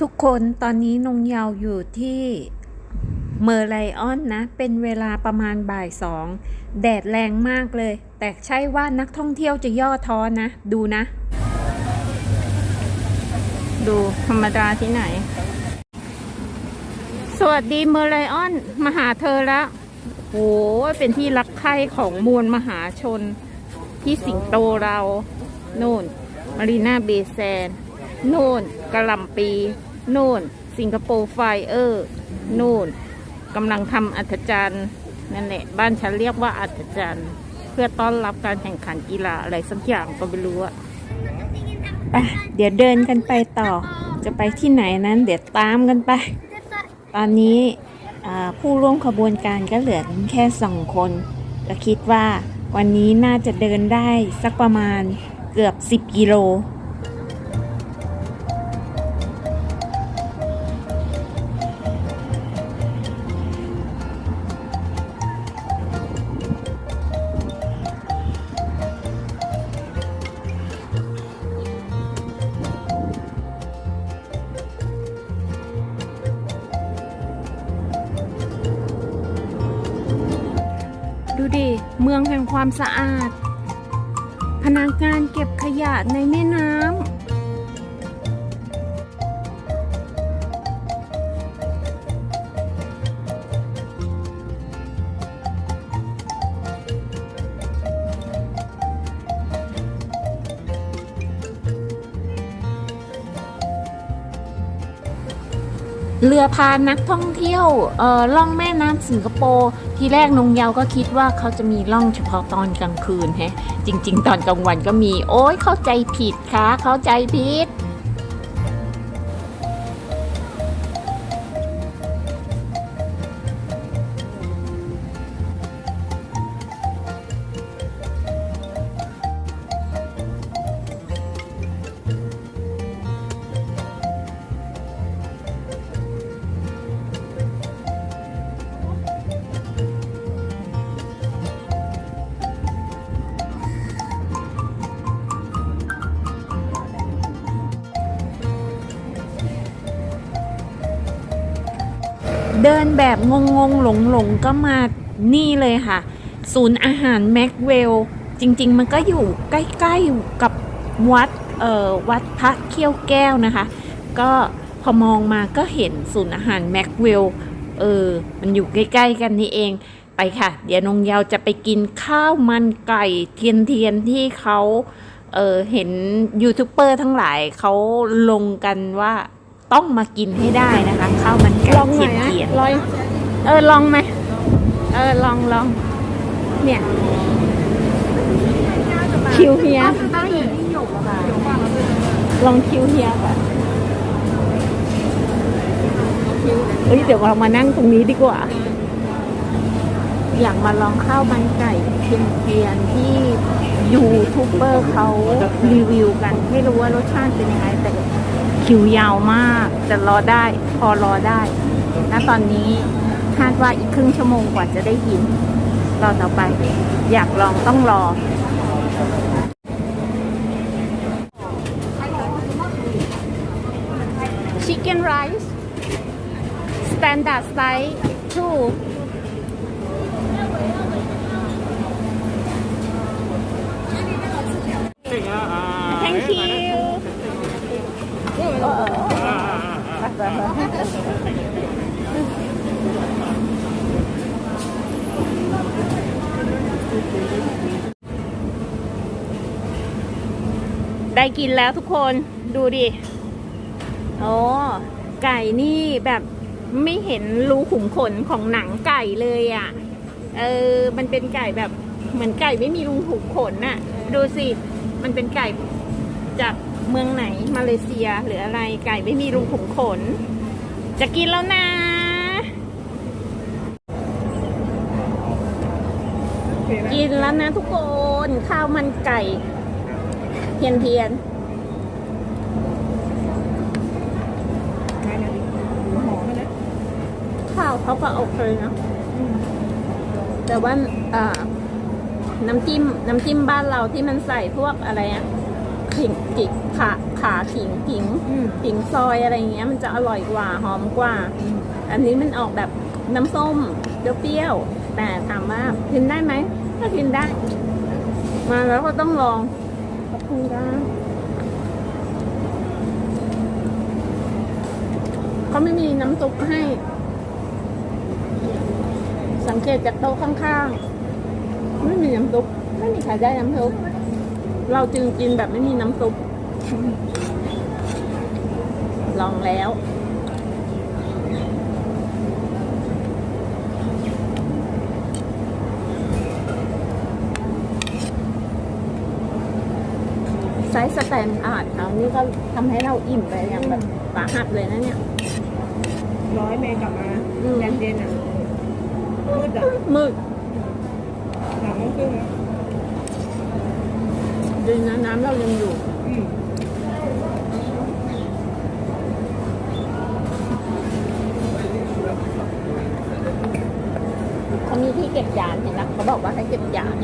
ทุกคนตอนนี้นงเยาวอยู่ที่เมอร์ไลออนนะ เป็นเวลาประมาณบ่ายสอง แดดแรงมากเลย แต่ใช่ว่านักท่องเที่ยวจะย่อท้อนะ ดูนะ ดูธรรมดาที่ไหน สวัสดีเมอร์ไลออน มาหาเธอแล้วโหเป็นที่รักใคร่ของมวลมหาชน ที่สิงโตเรา โน่น มารีนาเบแซน โน่นกะหล่ำปี น่น สิงคโปร์ไฟเออร์โน่นกำลังทำอัศจรรย์นั่นแหละบ้านฉันเรียกว่าอัศจรรย์เพื่อต้อนรับการแข่งขันกีฬาอะไรสักอย่างก็ไม่รู้อะไปเดี๋ยวเดินกันไปต่อ จะไปที่ไหนนั้น เดี๋ยวตามกันไป ตอนนี้ผู้ร่วมขบวนการก็เหลือแค่สองคน ก็คิดว่าวันนี้น่าจะเดินได้สักประมาณเกือบ 10 กิโล ดูดิ เมืองแห่งความสะอาด พนักงานเก็บขยะในแม่น้ำ เรือพานักท่องเที่ยวเอ่อล่องแม่น้ำสิงคโปร์ทีแรกนงเยาวก็คิดว่าเขาจะมีล่องเฉพาะตอนกลางคืนแฮะจริง ๆ ตอนกลางวันก็มี โอ้ยเข้าใจผิดค่ะเข้าใจผิด เดินแบบงงงหลงๆก็มานี่เลยค่ะ ศูนย์อาหารแม็กเวล จริงๆ มันก็อยู่ใกล้ๆกับวัดเอ่อวัดพระเขี้ยวแก้วนะคะ ก็พอมองมาก็เห็นศูนย์อาหารแม็กเวลเออ มันอยู่ใกล้ๆกันนี่เองไปค่ะ เดี๋ยวนงยาวจะไปกินข้าวมันไก่เทียนเทียนที่เขาเออเห็นยูทูบเบอร์ทั้งหลายเขาลงกันว่า ต้องมากินให้ได้นะคะข้าวมันไก่ลองหเทีน่ยอนยนะเทียนลอยเออลองไหมเออลองลองเนี่ยคิวเฮียลองคิวเฮียก่อนเฮ้ยเดี๋ยวเรามานั่งตรงนี้ดีกว่า อยากมาลองข้าวมันไก่เทียนเทียนที่ยูทูบเบอร์เขารีวิวกัน ไม่รู้ว่ารสชาติเป็นยังไงแต่คิวยาวมาก แต่รอได้พอรอได้ณตอนนี้คาดว่าอีกครึ่งชั่วโมงกว่าจะได้กินรอต่อไป อยากลองต้องรอ Chicken rice standard size two ได้กินแล้วทุกคนดูดิ โอ้ไก่นี่แบบไม่เห็นรูขุมขนของหนังไก่เลยอะ่ะ เออ มันเป็นไก่แบบเหมือนไก่ไม่มีรูขุมขนน่ะ ดูสิ มันเป็นไก่จาก เมืองไหนมาเลเซียหรืออะไรไก่ไม่มีรูขุมขน จะกินแล้วนะกินแล้วนะทุกคนข้าวมันไก่เทียนเทียนข้าวเขาก็โอเคนะแต่ว่าอ่าน้ำจิ้มน้ำจิ้มบ้านเราที่มันใส่พวกอะไรอะเค ขิงจิกขาขาขิงขิงอืมขิงซอยอะไรเงี้ย มันจะอร่อยกว่าหอมกว่า อันนี้มันออกแบบน้ำส้มเปรี้ยวๆแต่ถามว่ากินได้ไหมก็กินได้ มาแล้วก็ต้องลองขอบคุณครับเขาไม่มีน้ำซุปให้ สังเกตจากโต๊ะข้างๆ ไม่มีน้ำซุปไม่มีใครได้น้ำซุป เราจึงกินแบบไม่มีน้ำซุป ลองแล้ว ไซส์สแตนอาร์ดเขานี่ก็ทำให้เราอิ่มไปอย่างแบบสาหัสเลยนะเนี่ย ร้อยเมย์กลับมาอืม แดนเย็นอะมืดอะมืดสามโมงครึ่งอะ ดีนะน้ำเรายังอยู่อืมเขามีที่เก็บจานเห็นนะเขาบอกว่าให้เก็บจาน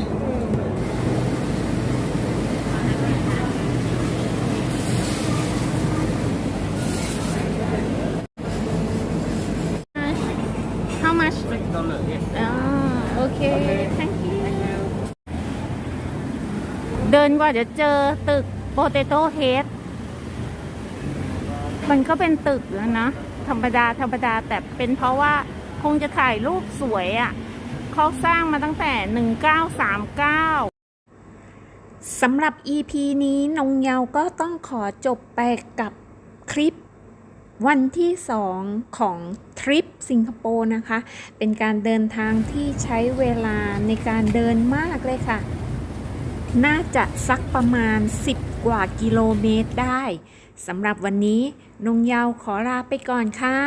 How much? dollar, yes. อ่าโอเค thank you เดินกว่าจะเจอตึก Potato Head มันก็เป็นตึกแล้วนะ ธรรมดาธรรมดาแต่เป็นเพราะว่าคงจะถ่ายรูปสวยอะ่ะเขาสร้างมาตั้งแต่ 1939สำหรับ EP นี้นงเยาก็ต้องขอจบไปกับคลิป วันที่ 2 ของทริปสิงคโปร์นะคะ เป็นการเดินทางที่ใช้เวลาในการเดินมากเลยค่ะ น่าจะสักประมาณ 10 กว่ากิโลเมตรได้สำหรับวันนี้นงเยาวขอลาไปก่อนค่ะ